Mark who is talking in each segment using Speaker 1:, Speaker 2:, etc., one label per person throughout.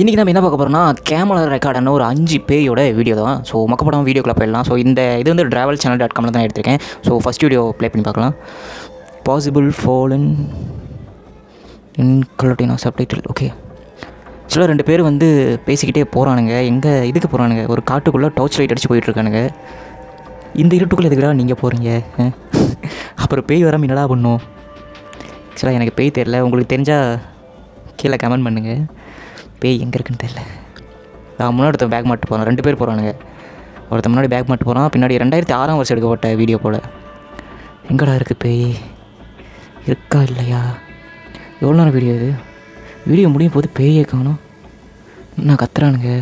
Speaker 1: இன்றைக்கி நம்ம என்ன பார்க்க போகிறோம்னா கேமரா ரெக்கார்டான ஒரு அஞ்சு பேயோட வீடியோ தான். ஸோ மக்கப்படம் வீடியோக்குள்ளே போயிடலாம். ஸோ இந்த இது வந்து ட்ராவல் சேனல் டாட் காமில் தான் எடுத்திருக்கேன். ஸோ ஃபஸ்ட் வீடியோ ப்ளே பண்ணி பார்க்கலாம். பாசிபிள் ஃபாலன் இன் கலோட்டினா சப்டைட்டில் ஓகே சில ரெண்டு பேர் வந்து பேசிக்கிட்டே போகிறானுங்க எங்கே இதுக்கு போகிறானுங்க ஒரு காட்டுக்குள்ளே டார்ச் லைட் அடித்து போயிட்டுருக்கானுங்க இந்த இருட்டுக்குள்ளே எதுக்குடா நீங்கள் போகிறீங்க அப்புறம் பேய் வராமல் என்னடா பண்ணும்? ஆக்சுவலாக எனக்கு பேய் தெரில உங்களுக்கு தெரிஞ்சால் கீழே கமெண்ட் பண்ணுங்கள் பேய் எங்கே இருக்குன்னு தெரில நான் முன்னாடி ஒருத்தன் பேக் மாட்டு போகிறான் ரெண்டு பேர் போகிறானுங்க ஒருத்தன் முன்னாடி பேக் மாட்டு போகிறான் பின்னாடி ரெண்டாயிரத்தி ஆறாம் வருஷம் எடுக்கப்பட்ட வீடியோ போல். எங்கடா இருக்குது பேய்? இருக்கா இல்லையா? எவ்வளோ நேரம் வீடியோ இது? வீடியோ முடியும் போது பேயே காணும். நான் கத்துறானுங்க?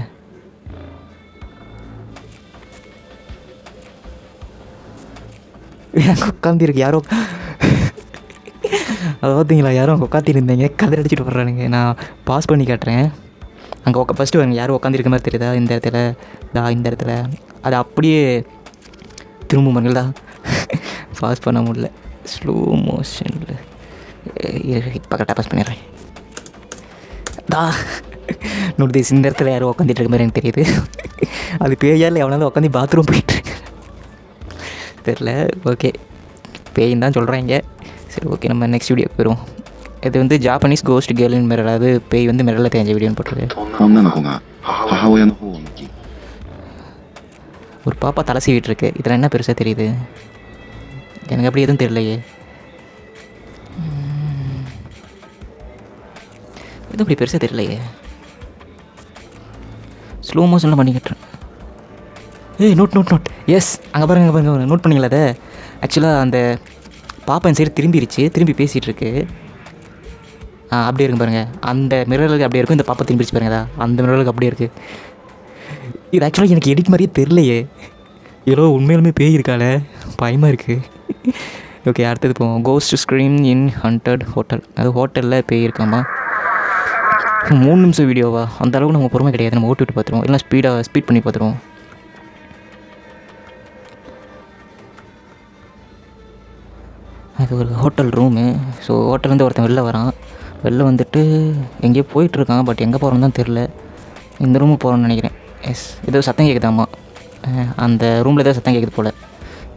Speaker 1: எனக்கு உட்காந்துருக்கு யாரோ அதை பார்த்தீங்களா யாரும் உட்காந்துருந்தீங்க கதை அடிச்சுட்டு வர்றானுங்க நான் பாஸ் பண்ணி காட்டுறேன். அங்கே உக்க ஃபஸ்ட்டு வாங்க யாரும் உட்காந்துருக்க மாதிரி தெரியுதா? இந்த இடத்துல தா இந்த இடத்துல. அது அப்படியே திரும்ப மங்களா பாஸ் பண்ண முடியல. ஸ்லோ மோஷனில் இப்போ கரெக்டாக பாஸ் பண்ணிடுறேன். தா நோட்டீஸ் இந்த இடத்துல யாரும் உட்காந்துட்டு இருக்க மாதிரி எனக்கு தெரியுது. அது பேயா இல்லை உட்காந்து பாத்ரூம் போயிட்டு தெரில ஓகே பேயின்னு தான் சொல்கிறாங்க சரி ஓகே நம்ம நெக்ஸ்ட் வீடியோக்கு போயிடுவோம் இது வந்து ஜாப்பனீஸ் கோஸ்ட் கேர்ளின் மிரல் அது பேய் வந்து மிரரில் தேஞ்ச வீடியோன்னு போட்டிருக்கு. ஒரு பாப்பா தலை சீவிட்டு இருக்கு இதில் என்ன பெருசாக தெரியுது? எனக்கு அப்படி எதுவும் தெரியலையே. எதுவும் இப்படி பெருசாக தெரியலையே. ஸ்லோ மோஷனில் பண்ணிக்கிட்டுறேன் ஏய் நோட் நோட் நோட் எஸ் அங்கே பாருங்க அங்கே பாருங்க நோட் பண்ணிங்களா அதை ஆக்சுவலாக அந்த பாப்பா என் சைடு திரும்பிடுச்சு திரும்பி பேசிகிட்டு இருக்கு. அப்படியே இருக்கும் பாருங்கள் அந்த மிரர்களுக்கு அப்படியே இருக்கும் இந்த பாப்பா திரும்பிடுச்சு பாருங்கள் அந்த மிரர்களுக்கு அப்படியே இருக்குது இது ஆக்சுவலாக எனக்கு எடிட் மாதிரியே தெரிலையே ஏதோ உண்மையிலுமே பேய் இருக்காளே. பயமாக இருக்குது ஓகே அடுத்தது போவோம். Ghost screen in haunted hotel அது ஹோட்டலில் பேய் இருக்காமா? மூணு நிமிஷம் வீடியோவா அந்த அளவுக்கு நம்ம பொறுமை கிடையாது. நம்ம ஓட்டு விட்டு பார்த்துருவோம் இல்லை ஸ்பீடாக ஸ்பீட் பண்ணி பார்த்துருவோம். அது ஒரு ஹோட்டல் ரூமு ஸோ ஹோட்டல்லேருந்து ஒருத்தன் வெளில வரான். வெளில வந்துட்டு எங்கேயோ போயிட்டுருக்கான் பட் எங்கே போகிறோன்னு தான் தெரில. இந்த ரூமு போகிறோன்னு நினைக்கிறேன். எஸ் ஏதோ சத்தம் கேட்குதாம்மா அந்த ரூமில் ஏதோ சத்தம் கேட்குது போல்.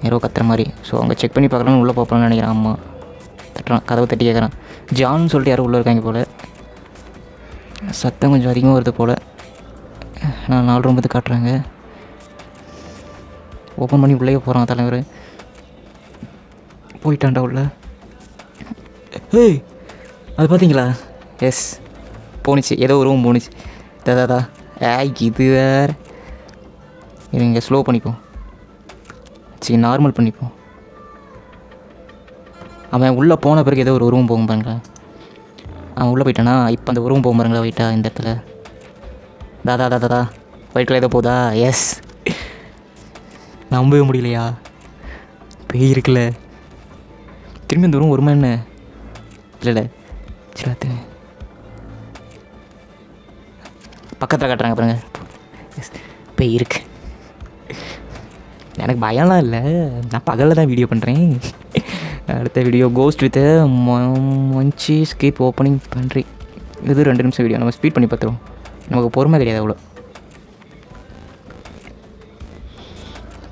Speaker 1: யாரோ கத்துற மாதிரி. ஸோ அவங்க செக் பண்ணி பார்க்கலாம்னு உள்ளே போகிறோன்னு நினைக்கிறேன் அம்மா. தட்டுறான் கதவை தட்டி கேட்குறான் ஜான்னு சொல்லிட்டு யாரும் உள்ளே இருக்காங்க போல். சத்தம் கொஞ்சம் அதிகமாக வருது போல். நான் நாலு ரூம் வந்து காட்டுறாங்க. ஓப்பன் பண்ணி உள்ளே போகிறான் தலைவர். போயிட்டான்டா உள்ள. ஏய் அது பார்த்தீங்களா எஸ் போணுச்சு. ஏதோ ஒரு ரூம் போணுச்சு. தாதா ஏய் இது வேற. இங்கே ஸ்லோ பண்ணிப்போம் சரி நார்மல் பண்ணிப்போம் அவன் உள்ளே போன பிறகு ஏதோ ஒரு ரூம் போகும் பாருங்களேன். அவன் உள்ளே போயிட்டானா? இப்போ அந்த ரூம் போகும் பாருங்களா வைட்டா இந்த இடத்துல. தாதா தாதா தா ஒயிட் ஏதோ போதா? எஸ் நம்பவே முடியலையா? பேய் இருக்குல்ல. திரும்பி இந்த ரூம் வருமா என்ன? இல்லை இல்லை. சரி பார்த்துங்க பக்கத்தில் காட்டுறாங்க பாருங்க. எஸ் பேய் இருக்கு. எனக்கு பயம்லாம் இல்லை. நான் பகலில் தான் வீடியோ பண்ணுறேன் அடுத்த வீடியோ கோஸ்ட் வித் மொஞ்சி ஸ்கீப் ஓப்பனிங் பண்ணுறி இது ரெண்டு நிமிஷம் வீடியோ நம்ம ஸ்பீட் பண்ணி பார்த்துருவோம். நமக்கு பொறுமை கிடையாது அவ்வளோ.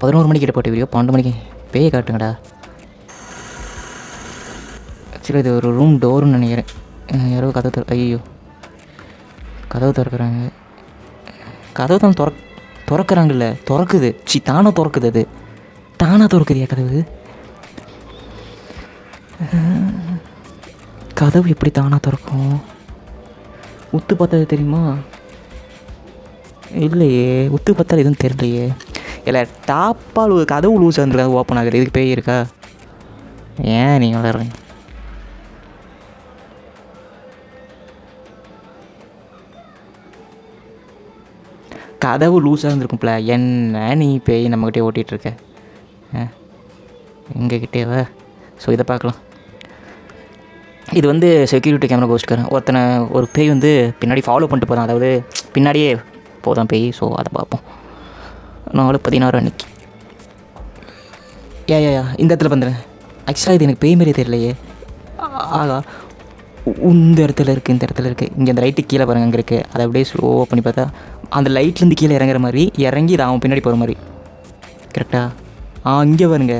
Speaker 1: பதினோரு மணிக்கு கிட்ட போட்ட வீடியோ பன்னெண்டு மணிக்கு. பேயை காட்டுங்கடா. ஆக்சுவலி இது ஒரு ரூம் டோர்னு நினைக்கிறேன். யாரோ கதவு திற ஐயோ கதவு திறக்கிறாங்க. கதவு தான் துற திறக்கிறாங்கல்ல. திறக்குது. சி தானாக திறக்குது அது. தானாக திறக்குதியா கதவு? கதவு எப்படி தானாக திறக்கும்? உத்து பார்த்தது தெரியுமா? இல்லையே. உத்து பார்த்தாலும் எதுவும் தெரியலையே. இல்லை டாப்பால் ஒரு கதவு லூஸ் வந்துருக்காது ஓப்பன் ஆகுது இதுக்கு பேய் இருக்கா? ஏன் நீங்கள் விளையாடுறீங்க கதவு லூஸாக இருந்திருக்கும்ல. என்ன நீ பேய் நம்மக்கிட்டே ஓட்டிகிட்டு இருக்க எங்ககிட்டேவா ஸோ இதை பார்க்கலாம். இது வந்து செக்யூரிட்டி கேமரா கோஸ்ட்காரன் ஒருத்தனை ஒரு பேய் வந்து பின்னாடி ஃபாலோ பண்ணிட்டு போகிறான் அதாவது பின்னாடியே போதான் பேய். ஸோ அதை பார்ப்போம். நாலு பதினாறு அன்னைக்கு. ஏ ஏ இந்த இடத்துல பண்ணுறேன் ஆக்சுவலாக இது எனக்கு பேய் மாரி தெரியலையே. ஆகா. இந்த இடத்துல இருக்குது இந்த இடத்துல இருக்குது இங்கே அந்த லைட்டு கீழே பாருங்க அங்கே இருக்குது அதை அப்படியே ஸ்லோவாக பண்ணி பார்த்தா அந்த லைட்லேருந்து கீழே இறங்குற மாதிரி இறங்கி இது அவன் பின்னாடி போகிற மாதிரி. கரெக்டா ஆ? இங்கே பாருங்க.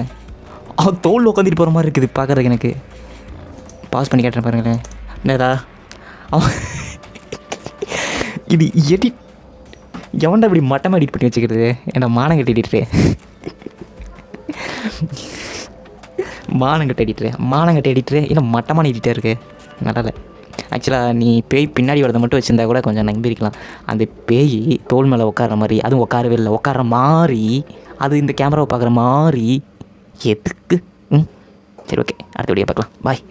Speaker 1: ஆ தோல் உட்காந்துட்டு போகிற மாதிரி இருக்குது பார்க்குறதுக்கு எனக்கு. பாஸ் பண்ணி கேட்டேன் பாருங்களேன். என்னடா? அவன் இது எடிட் எவன்டா இப்படி மட்டமாக எடிட் பண்ணி வச்சுக்கிறது? என்ன மானம் கட்டி எடிட்ரு மானங்கட்ட எடிட்ரு மானங்கட்ட எடிட்ரு இல்லை மட்டமான எடிட்டாக இருக்குது நடலை. ஆக்சுவலாக நீ பேய் பின்னாடி வரதை மட்டும் வச்சுருந்தா கூட கொஞ்சம் நம்பியிருக்கலாம். அந்த பேய் தோல் மேலே உட்கார மாதிரி அதுவும் உட்காரவே இல்லை உட்கார மாதிரி அது இந்த கேமராவை பார்க்குற மாதிரி எதுக்கு? ம். சரி ஓகே அடுத்த வீடியோ பார்க்கலாம். பாய்